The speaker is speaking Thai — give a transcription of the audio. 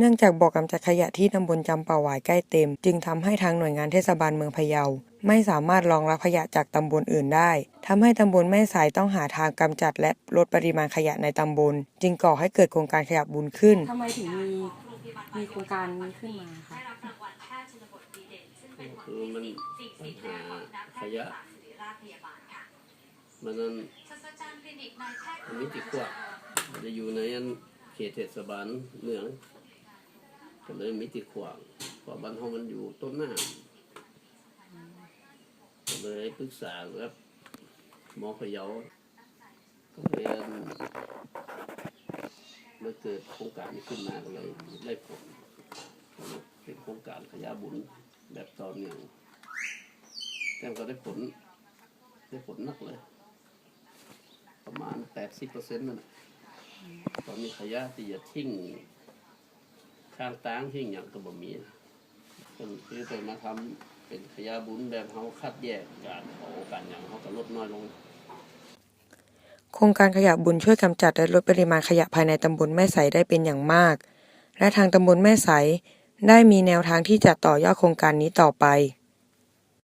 เนื่องจากบ่อกำจัดขยะที่ตำบลจำป่าหวายใกล้เต็ม จึงทำให้ทางหน่วยงานเทศบาลเมืองพะเยา ไม่สามารถรองรับขยะจากตำบลอื่นได้ทำให้ตำบลแม่สายต้องหาทางกำจัดและลดปริมาณขยะในตำบล จึงก่อให้เกิดโครงการขยะบุญขึ้น ทำไมถึงมีมีโครงการนี้ขึ้นมาคะคือมันปัญหาขยะมันนั้นมันมีติดกว่ามันจะอยู่ในอันเขตเทศบาลเมือง ก็เลยมีติดขวางเพราะบ้านเฮามันอยู่ต้นหน้าก็เลยปรึกษากับหมอพยาก็เลยนเมื่อเกิดโครงการนี้ขึ้นมาก็เลยได้ผลเป็นโครงการขยะบุญแบบตอเนื่งแต่ก็ได้ผลได้ผลนักเลย ประมาณแปดสิบเปอร์เซ็นต์นั่นตอนนี้ขยะที่จะทิ้ง ข้างตางทิ้งอย่างก็บ่มีคนคือไปมาทำเป็นขยะบุญแบบเขาคัดแยกการเผาการอย่างเขาก็ลดน้อยลงโครงการขยะบุญช่วยกำจัดและลดปริมาณขยะภายในตำบลแม่ใสได้เป็นอย่างมาก และทางตำบลแม่ใสได้มีแนวทางที่จะต่อยอดโครงการนี้ต่อไป